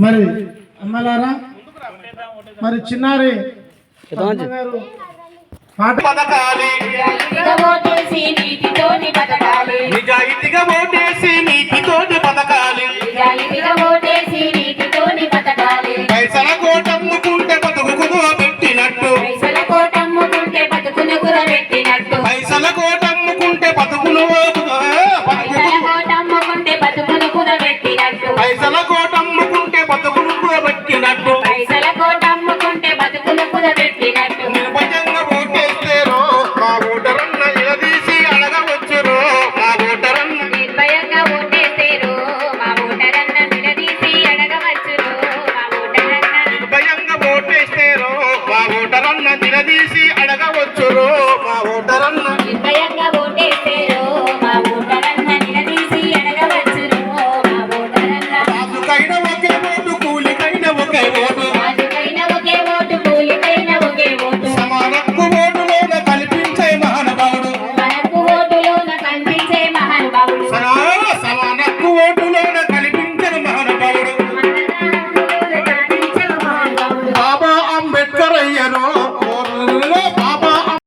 మరి అమ్మలారా? మరి చిన్నారి బతకాలి నిజాయితీగా ఓటేసి నీతితోని బతకాలి. నిజాయితీగా ఓటేసి నీతితోటి అడగవచ్చు రో మా ఓటరన్న